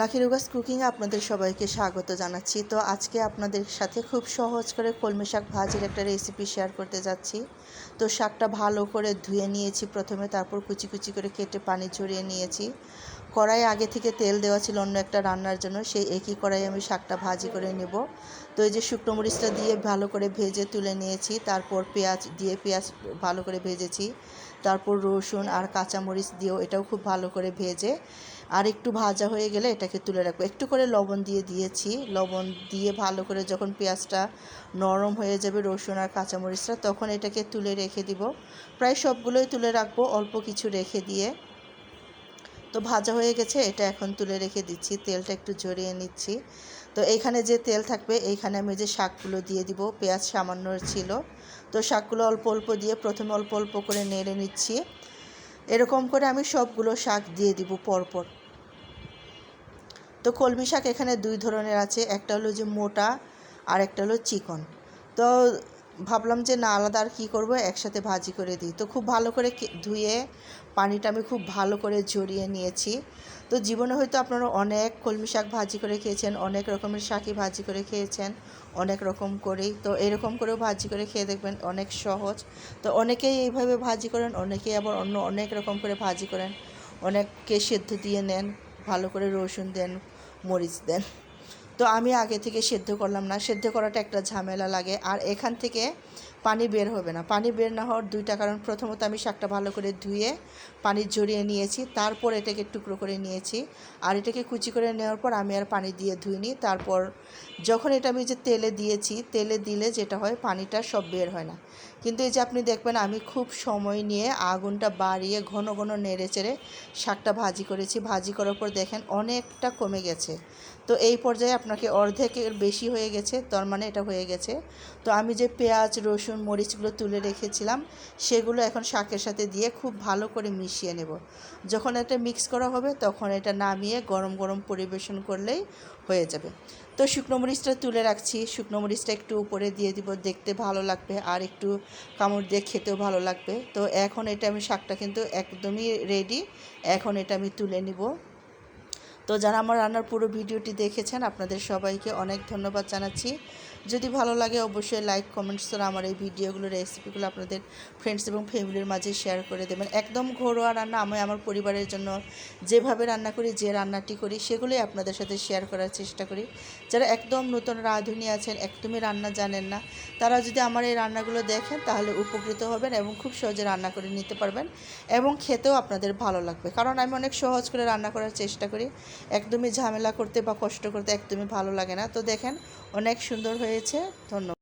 Lucky রুগাস কুকিংয়ে আপনাদের সবাইকে স্বাগত জানাচ্ছি। তো আজকে আপনাদের সাথে খুব সহজ করে কলমি শাক ভাজির একটা রেসিপি শেয়ার করতে যাচ্ছি। তো শাকটা ভালো করে ধুয়ে নিয়েছি প্রথমে, তারপর কুচি কুচি করে কেটে পানি ঝরিয়ে নিয়েছি। কড়াই আগে থেকে তেল দেওয়া ছিল অন্য একটা রান্নার জন্য, সেই একই কড়াই আমি শাকটা ভাজি করে নেব। তো এই যে শুকনো মরিচটা দিয়ে ভালো করে ভেজে তুলে নিয়েছি, তারপর পেঁয়াজ দিয়ে পেঁয়াজ ভালো করে ভেজেছি, তারপর রসুন আর কাঁচামরিচ দিয়েও এটাও খুব ভালো করে ভেজে আর একটু ভাজা হয়ে গেলে এটাকে তুলে রাখব। একটু করে লবণ দিয়ে দিয়েছি। লবণ দিয়ে ভালো করে যখন পেঁয়াজটা নরম হয়ে যাবে, রসুন আর কাঁচামরিচটা, তখন এটাকে তুলে রেখে দিব। প্রায় সবগুলোই তুলে রাখব, অল্প কিছু রেখে দিয়ে। তো ভাজা হয়ে গেছে, এটা এখন তুলে রেখে দিচ্ছি। তেলটা একটু জড়িয়ে নিচ্ছি। তো এইখানে যে তেল থাকবে এইখানে আমি যে শাকগুলো দিয়ে দিব, পেঁয়াজ সামান্য ছিল। তো শাকগুলো অল্প অল্প দিয়ে প্রথমে অল্প অল্প করে নেড়ে নিচ্ছি। এরকম করে আমি সবগুলো শাক দিয়ে দিব পরপর। তো কলমি শাক এখানে দুই ধরনের আছে, একটা হলো যে মোটা আর একটা হলো চিকন। তো ভাবলাম যে না, আলাদা আর কী করব? একসাথে ভাজি করে দিই। তো খুব ভালো করে ধুয়ে পানিটা আমি খুব ভালো করে জড়িয়ে নিয়েছি। তো জীবনে হয়তো আপনারা অনেক কলমি শাক ভাজি করে খেয়েছেন, অনেক রকমের শাকই ভাজি করে খেয়েছেন, অনেক রকম করেই। তো এরকম করেও ভাজি করে খেয়ে দেখবেন অনেক সহজ। তো অনেকেই এইভাবে ভাজি করেন, অনেকেই আবার অন্য অনেক রকম করে ভাজি করেন। অনেককে সেদ্ধ দিয়ে নেন, ভালো করে রসুন দেন, মরিচ দেন। তো আমি আগে থেকে সেদ্ধ করলাম না। সেদ্ধ করাটা একটা ঝামেলা লাগে। আর এখান থেকে পানি বের হবে না। পানি বের না হওয়ার দুইটা কারণ, প্রথমত আমি শাকটা ভালো করে ধুয়ে পানি জড়িয়ে নিয়েছি, তারপর এটাকে টুকরো করে নিয়েছি। আর এটাকে কুচি করে নেওয়ার পর আমি আর পানি দিয়ে ধুইনি। তারপর যখন এটা আমি যে তেলে দিয়েছি, তেলে দিলে যেটা হয় পানিটা সব বের হয় না। কিন্তু এই যে আপনি দেখবেন, আমি খুব সময় নিয়ে আগুনটা বাড়িয়ে ঘন ঘন নেড়ে চেড়ে শাকটা ভাজি করেছি। ভাজি করার পর দেখেন অনেকটা কমে গেছে। তো এই পর্যায়ে আপনাকে অর্ধেকের বেশি হয়ে গেছে, তার মানে এটা হয়ে গেছে। তো আমি যে পেঁয়াজ রসুন মরিচগুলো তুলে রেখেছিলাম, সেগুলো এখন শাকের সাথে দিয়ে খুব ভালো করে মিশিয়ে নেব। যখন এটা মিক্স করা হবে, তখন এটা নামিয়ে গরম গরম পরিবেশন করলেই হয়ে যাবে। তো শুকনো মরিচটা তুলে রাখছি। শুকনো মরিচটা একটু উপরে দিয়ে দিব, দেখতে ভালো লাগবে আর একটু কামড় দিয়ে খেতেও ভালো লাগবে। তো এখন এটা আমি শাকটা কিন্তু একদমই রেডি এখন এটা আমি তুলে নিব। তো যারা আমার রান্নার পুরো ভিডিওটি দেখেছেন, আপনাদের সবাইকে অনেক ধন্যবাদ জানাচ্ছি। যদি ভালো লাগে অবশ্যই লাইক কমেন্টস করে আমার এই ভিডিওগুলো রেসিপিগুলো আপনাদের ফ্রেন্ডস এবং ফ্যামিলির মাঝে শেয়ার করে দেবেন। একদম ঘরোয়া রান্না আমি আমার পরিবারের জন্য যেভাবে রান্না করি, যে রান্নাটি করি, সেগুলোই আপনাদের সাথে শেয়ার করার চেষ্টা করি। যারা একদম নতুন রাঁধুনি আছেন, একদমই রান্না জানেন না, তারা যদি আমার এই রান্নাগুলো দেখেন, তাহলে উপকৃত হবেন এবং খুব সহজে রান্না করে নিতে পারবেন এবং খেতেও আপনাদের ভালো লাগবে। কারণ আমি অনেক সহজ করে রান্না করার চেষ্টা করি। একদমই ঝামেলা করতে বা কষ্ট করতে একদমই ভালো লাগে না। তো দেখেন, অনেক সুন্দর হয়েছে। ধন্যবাদ।